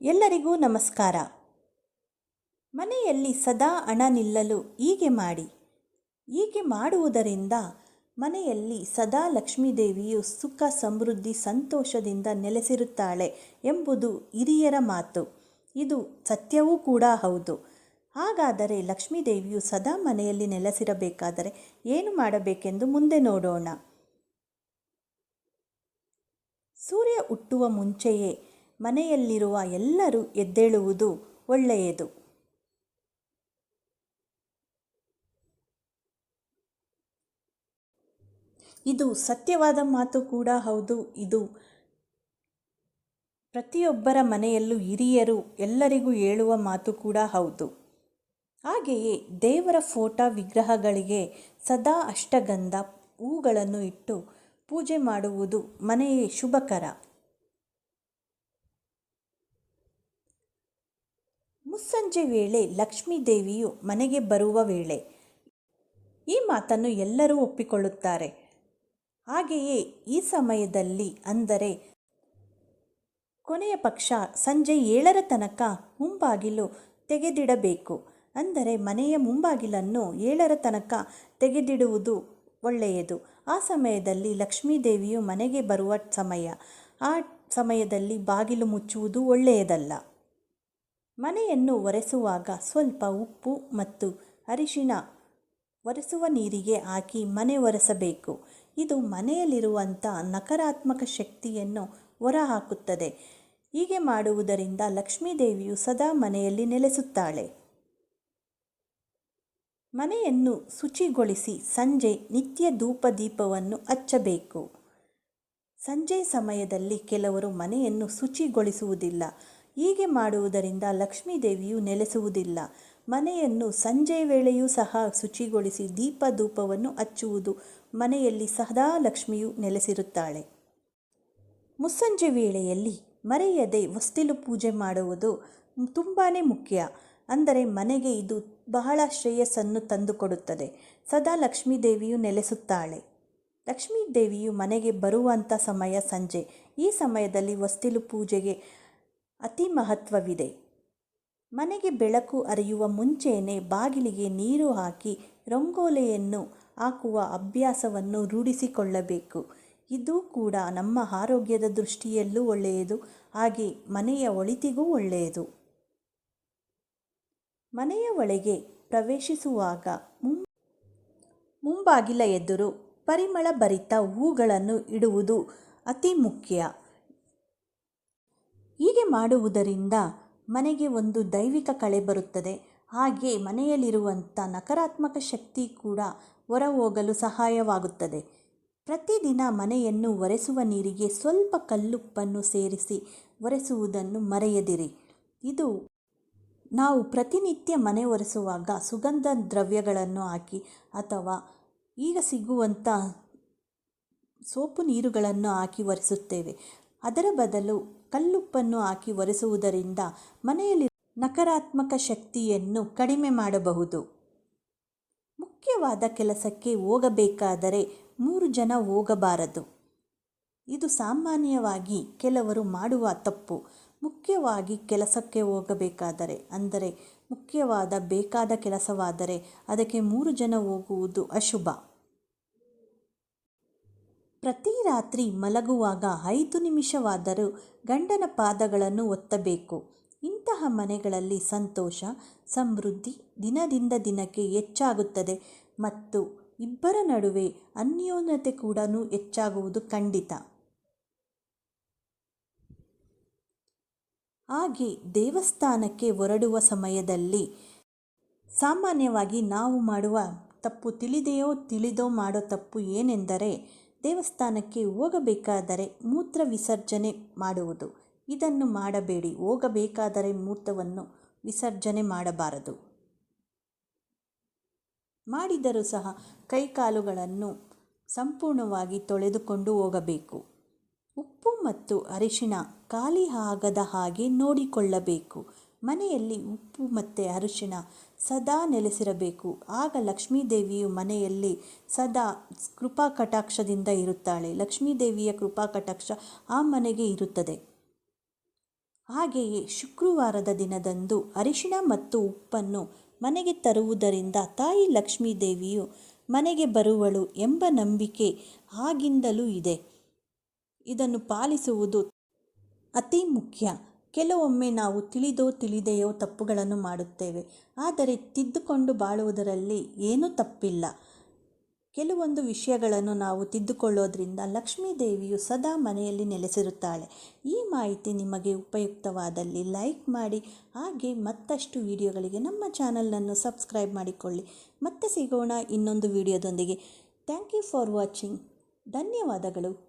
ಎಲ್ಲರಿಗೂ ನಮಸ್ಕಾರ. ಮನೆಯಲ್ಲಿ ಸದಾ ಹಣ ನಿಲ್ಲಲು ಹೀಗೆ ಮಾಡಿ. ಹೀಗೆ ಮಾಡುವುದರಿಂದ ಮನೆಯಲ್ಲಿ ಸದಾ ಲಕ್ಷ್ಮೀದೇವಿಯು ಸುಖ, ಸಮೃದ್ಧಿ, ಸಂತೋಷದಿಂದ ನೆಲೆಸಿರುತ್ತಾಳೆ ಎಂಬುದು ಹಿರಿಯರ ಮಾತು. ಇದು ಸತ್ಯವೂ ಕೂಡ ಹೌದು. ಹಾಗಾದರೆ ಲಕ್ಷ್ಮೀದೇವಿಯು ಸದಾ ಮನೆಯಲ್ಲಿ ನೆಲೆಸಿರಬೇಕಾದರೆ ಏನು ಮಾಡಬೇಕೆಂದು ಮುಂದೆ ನೋಡೋಣ. ಸೂರ್ಯ ಹುಟ್ಟುವ ಮುಂಚೆಯೇ ಮನೆಯಲ್ಲಿರುವ ಎಲ್ಲರೂ ಎದ್ದೇಳುವುದು ಒಳ್ಳೆಯದು. ಇದು ಸತ್ಯವಾದ ಮಾತು ಕೂಡ ಹೌದು. ಇದು ಪ್ರತಿಯೊಬ್ಬರ ಮನೆಯಲ್ಲೂ ಹಿರಿಯರು ಎಲ್ಲರಿಗೂ ಹೇಳುವ ಮಾತು ಕೂಡ ಹೌದು. ಹಾಗೆಯೇ ದೇವರ ಫೋಟೋ ವಿಗ್ರಹಗಳಿಗೆ ಸದಾ ಅಷ್ಟಗಂಧ ಹೂಗಳನ್ನು ಇಟ್ಟು ಪೂಜೆ ಮಾಡುವುದು ಮನೆಯೇ ಶುಭಕರ. ಮುಸ್ಸಂಜೆ ವೇಳೆ ಲಕ್ಷ್ಮೀ ದೇವಿಯು ಮನೆಗೆ ಬರುವ ವೇಳೆ ಈ ಮಾತನ್ನು ಎಲ್ಲರೂ ಒಪ್ಪಿಕೊಳ್ಳುತ್ತಾರೆ. ಹಾಗೆಯೇ ಈ ಸಮಯದಲ್ಲಿ ಅಂದರೆ ಕೊನೆಯ ಪಕ್ಷ ಸಂಜೆ ಏಳರ ತನಕ ಮುಂಬಾಗಿಲು ತೆಗೆದಿಡಬೇಕು. ಅಂದರೆ ಮನೆಯ ಮುಂಬಾಗಿಲನ್ನು ಏಳರ ತನಕ ತೆಗೆದಿಡುವುದು ಒಳ್ಳೆಯದು. ಆ ಸಮಯದಲ್ಲಿ ಲಕ್ಷ್ಮೀದೇವಿಯು ಮನೆಗೆ ಬರುವ ಸಮಯ. ಆ ಸಮಯದಲ್ಲಿ ಬಾಗಿಲು ಮುಚ್ಚುವುದು ಒಳ್ಳೆಯದಲ್ಲ. ಮನೆಯನ್ನು ಒರೆಸುವಾಗ ಸ್ವಲ್ಪ ಉಪ್ಪು ಮತ್ತು ಅರಿಶಿನ ಒರೆಸುವ ನೀರಿಗೆ ಹಾಕಿ ಮನೆ ಒರೆಸಬೇಕು. ಇದು ಮನೆಯಲ್ಲಿರುವಂಥ ನಕಾರಾತ್ಮಕ ಶಕ್ತಿಯನ್ನು ಹೊರಹಾಕುತ್ತದೆ. ಹೀಗೆ ಮಾಡುವುದರಿಂದ ಲಕ್ಷ್ಮೀದೇವಿಯು ಸದಾ ಮನೆಯಲ್ಲಿ ನೆಲೆಸುತ್ತಾಳೆ. ಮನೆಯನ್ನು ಶುಚಿಗೊಳಿಸಿ ಸಂಜೆ ನಿತ್ಯ ಧೂಪ ದೀಪವನ್ನು ಹಚ್ಚಬೇಕು. ಸಂಜೆ ಸಮಯದಲ್ಲಿ ಕೆಲವರು ಮನೆಯನ್ನು ಶುಚಿಗೊಳಿಸುವುದಿಲ್ಲ. ಹೀಗೆ ಮಾಡುವುದರಿಂದ ಲಕ್ಷ್ಮೀದೇವಿಯು ನೆಲೆಸುವುದಿಲ್ಲ. ಮನೆಯನ್ನು ಸಂಜೆ ವೇಳೆಯೂ ಸಹ ಶುಚಿಗೊಳಿಸಿ ದೀಪ ಧೂಪವನ್ನು ಹಚ್ಚುವುದು ಮನೆಯಲ್ಲಿ ಸದಾ ಲಕ್ಷ್ಮಿಯು ನೆಲೆಸಿರುತ್ತಾಳೆ. ಮುಸ್ಸಂಜೆ ವೇಳೆಯಲ್ಲಿ ಮರೆಯದೆ ವಸ್ತಿಲು ಪೂಜೆ ಮಾಡುವುದು ತುಂಬಾ ಮುಖ್ಯ. ಅಂದರೆ ಮನೆಗೆ ಇದು ಬಹಳ ಶ್ರೇಯಸ್ಸನ್ನು ತಂದುಕೊಡುತ್ತದೆ. ಸದಾ ಲಕ್ಷ್ಮೀದೇವಿಯು ನೆಲೆಸುತ್ತಾಳೆ. ಲಕ್ಷ್ಮೀದೇವಿಯು ಮನೆಗೆ ಬರುವಂಥ ಸಮಯ ಸಂಜೆ. ಈ ಸಮಯದಲ್ಲಿ ವಸ್ತಿಲು ಪೂಜೆಗೆ ಅತಿ ಮಹತ್ವವಿದೆ. ಮನೆಗೆ ಬೆಳಕು ಅರಿಯುವ ಮುಂಚೆಯೇ ಬಾಗಿಲಿಗೆ ನೀರು ಹಾಕಿ ರಂಗೋಲೆಯನ್ನು ಹಾಕುವ ಅಭ್ಯಾಸವನ್ನು ರೂಢಿಸಿಕೊಳ್ಳಬೇಕು. ಇದು ಕೂಡ ನಮ್ಮ ಆರೋಗ್ಯದ ದೃಷ್ಟಿಯಲ್ಲೂ ಒಳ್ಳೆಯದು, ಹಾಗೆ ಮನೆಯ ಒಳಿತಿಗೂ ಒಳ್ಳೆಯದು. ಮನೆಯ ಒಳಗೆ ಪ್ರವೇಶಿಸುವಾಗ ಮುಂ ಮುಂಬಾಗಿಲ ಎದುರು ಪರಿಮಳ ಭರಿತ ಹೂಗಳನ್ನು ಇಡುವುದು ಅತಿ ಮುಖ್ಯ. ಹೀಗೆ ಮಾಡುವುದರಿಂದ ಮನೆಗೆ ಒಂದು ದೈವಿಕ ಕಳೆ ಬರುತ್ತದೆ. ಹಾಗೆ ಮನೆಯಲ್ಲಿರುವಂಥ ನಕಾರಾತ್ಮಕ ಶಕ್ತಿ ಕೂಡ ಹೊರ ಹೋಗಲು ಸಹಾಯವಾಗುತ್ತದೆ. ಪ್ರತಿದಿನ ಮನೆಯನ್ನು ಒರೆಸುವ ನೀರಿಗೆ ಸ್ವಲ್ಪ ಕಲ್ಲುಪ್ಪನ್ನು ಸೇರಿಸಿ ಒರೆಸುವುದನ್ನು ಮರೆಯದಿರಿ. ಇದು ನಾವು ಪ್ರತಿನಿತ್ಯ ಮನೆ ಒರೆಸುವಾಗ ಸುಗಂಧ ದ್ರವ್ಯಗಳನ್ನು ಹಾಕಿ ಅಥವಾ ಈಗ ಸಿಗುವಂಥ ಸೋಪು ನೀರುಗಳನ್ನು ಹಾಕಿ ಒರೆಸುತ್ತೇವೆ. ಅದರ ಬದಲು ಕಲ್ಲುಪ್ಪನ್ನು ಹಾಕಿ ಒರೆಸುವುದರಿಂದ ಮನೆಯಲ್ಲಿ ನಕಾರಾತ್ಮಕ ಶಕ್ತಿಯನ್ನು ಕಡಿಮೆ ಮಾಡಬಹುದು. ಮುಖ್ಯವಾದ ಕೆಲಸಕ್ಕೆ ಹೋಗಬೇಕಾದರೆ ಮೂರು ಜನ ಹೋಗಬಾರದು. ಇದು ಸಾಮಾನ್ಯವಾಗಿ ಕೆಲವರು ಮಾಡುವ ತಪ್ಪು. ಮುಖ್ಯವಾಗಿ ಕೆಲಸಕ್ಕೆ ಹೋಗಬೇಕಾದರೆ, ಅಂದರೆ ಮುಖ್ಯವಾದ ಬೇಕಾದ ಕೆಲಸವಾದರೆ ಅದಕ್ಕೆ ಮೂರು ಜನ ಹೋಗುವುದು ಅಶುಭ. ಪ್ರತಿ ರಾತ್ರಿ ಮಲಗುವಾಗ ಐದು ನಿಮಿಷವಾದರೂ ಗಂಡನ ಪಾದಗಳನ್ನು ಒತ್ತಬೇಕು. ಇಂತಹ ಮನೆಗಳಲ್ಲಿ ಸಂತೋಷ, ಸಮೃದ್ಧಿ ದಿನದಿಂದ ದಿನಕ್ಕೆ ಹೆಚ್ಚಾಗುತ್ತದೆ ಮತ್ತು ಇಬ್ಬರ ನಡುವೆ ಅನ್ಯೋನ್ಯತೆ ಕೂಡ ಹೆಚ್ಚಾಗುವುದು ಖಂಡಿತ. ಹಾಗೆ ದೇವಸ್ಥಾನಕ್ಕೆ ಹೊರಡುವ ಸಮಯದಲ್ಲಿ ಸಾಮಾನ್ಯವಾಗಿ ನಾವು ಮಾಡುವ ತಪ್ಪು ತಿಳಿದೆಯೋ ತಿಳಿದೋ ಮಾಡೋ ತಪ್ಪು ಏನೆಂದರೆ ದೇವಸ್ಥಾನಕ್ಕೆ ಹೋಗಬೇಕಾದರೆ ಮೂತ್ರ ವಿಸರ್ಜನೆ ಮಾಡುವುದು. ಇದನ್ನು ಮಾಡಬೇಡಿ. ಹೋಗಬೇಕಾದರೆ ಮೂತ್ರವನ್ನು ವಿಸರ್ಜನೆ ಮಾಡಬಾರದು. ಮಾಡಿದರೂ ಸಹ ಕೈಕಾಲುಗಳನ್ನು ಸಂಪೂರ್ಣವಾಗಿ ತೊಳೆದುಕೊಂಡು ಹೋಗಬೇಕು. ಉಪ್ಪು ಮತ್ತು ಅರಿಶಿಣ ಖಾಲಿ ಆಗದ ಹಾಗೆ ನೋಡಿಕೊಳ್ಳಬೇಕು. ಮನೆಯಲ್ಲಿ ಉಪ್ಪು ಮತ್ತು ಅರಿಶಿಣ ಸದಾ ನೆಲೆಸಿರಬೇಕು. ಆಗ ಲಕ್ಷ್ಮೀದೇವಿಯು ಮನೆಯಲ್ಲಿ ಸದಾ ಕೃಪಾ ಕಟಾಕ್ಷದಿಂದ ಇರುತ್ತಾಳೆ. ಲಕ್ಷ್ಮೀದೇವಿಯ ಕೃಪಾ ಕಟಾಕ್ಷ ಆ ಮನೆಗೆ ಇರುತ್ತದೆ. ಹಾಗೆಯೇ ಶುಕ್ರವಾರದ ದಿನದಂದು ಅರಿಶಿಣ ಮತ್ತು ಉಪ್ಪನ್ನು ಮನೆಗೆ ತರುವುದರಿಂದ ತಾಯಿ ಲಕ್ಷ್ಮೀದೇವಿಯು ಮನೆಗೆ ಬರುವಳು ಎಂಬ ನಂಬಿಕೆ ಆಗಿಂದಲೂ ಇದೆ. ಇದನ್ನು ಪಾಲಿಸುವುದು ಅತಿ ಮುಖ್ಯ. ಕೆಲವೊಮ್ಮೆ ನಾವು ತಿಳಿದೋ ತಿಳಿದೆಯೋ ತಪ್ಪುಗಳನ್ನು ಮಾಡುತ್ತೇವೆ. ಆದರೆ ತಿದ್ದುಕೊಂಡು ಬಾಳುವುದರಲ್ಲಿ ಏನೂ ತಪ್ಪಿಲ್ಲ. ಕೆಲವೊಂದು ವಿಷಯಗಳನ್ನು ನಾವು ತಿದ್ದುಕೊಳ್ಳೋದ್ರಿಂದ ಲಕ್ಷ್ಮೀ ದೇವಿಯು ಸದಾ ಮನೆಯಲ್ಲಿ ನೆಲೆಸಿರುತ್ತಾಳೆ. ಈ ಮಾಹಿತಿ ನಿಮಗೆ ಉಪಯುಕ್ತವಾದಲ್ಲಿ ಲೈಕ್ ಮಾಡಿ, ಹಾಗೆ ಮತ್ತಷ್ಟು ವಿಡಿಯೋಗಳಿಗೆ ನಮ್ಮ ಚಾನಲನ್ನು ಸಬ್ಸ್ಕ್ರೈಬ್ ಮಾಡಿಕೊಳ್ಳಿ. ಮತ್ತೆ ಸಿಗೋಣ ಇನ್ನೊಂದು ವಿಡಿಯೋದೊಂದಿಗೆ. Thank you for watching. ಧನ್ಯವಾದಗಳು.